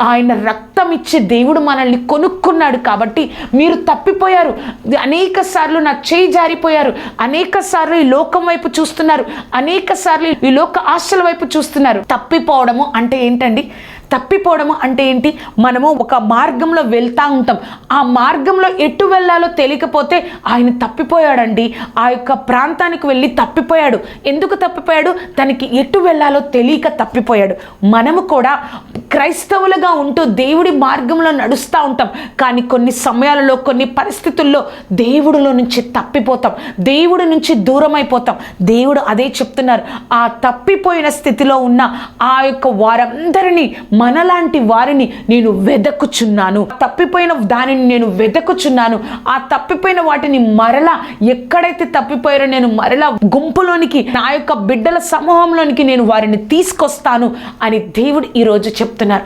ఆయన రక్తం ఇచ్చి దేవుడు మనల్ని కొనుక్కున్నాడు కాబట్టి మీరు తప్పిపోయారు. అనేక సార్లు నా చేయి జారిపోయారు. అనేక సార్లు ఈ లోకం వైపు చూస్తున్నారు. అనేక సార్లు ఈ లోక ఆశల వైపు చూస్తున్నారు. తప్పిపోవడము అంటే ఏంటండి? తప్పిపోవడము అంటే ఏంటి? మనము ఒక మార్గంలో వెళ్తా ఉంటాం. ఆ మార్గంలో ఎటు వెళ్ళాలో తెలియకపోతే ఆయన తప్పిపోయాడండి. ఆ యొక్క ప్రాంతానికి వెళ్ళి తప్పిపోయాడు. ఎందుకు తప్పిపోయాడు? తనకి ఎటు వెళ్ళాలో తెలియక తప్పిపోయాడు. మనము కూడా క్రైస్తవులుగా ఉంటూ దేవుడి మార్గంలో నడుస్తూ ఉంటాం. కానీ కొన్ని సమయాలలో కొన్ని పరిస్థితుల్లో దేవుడిలో నుంచి తప్పిపోతాం. దేవుడి నుంచి దూరం అయిపోతాం దేవుడు అదే చెప్తున్నారు. ఆ తప్పిపోయిన స్థితిలో ఉన్న ఆ యొక్క వారందరినీ మనలాంటి వారిని నేను వెదకుచున్నాను. తప్పిపోయిన దానిని నేను వెదకుచున్నాను. ఆ తప్పిపోయిన వాటిని మరలా ఎక్కడైతే తప్పిపోయారో నేను మరలా గుంపులోనికి నా యొక్క బిడ్డల సమూహంలోనికి నేను వారిని తీసుకొస్తాను అని దేవుడు ఈరోజు చెప్తున్నారు.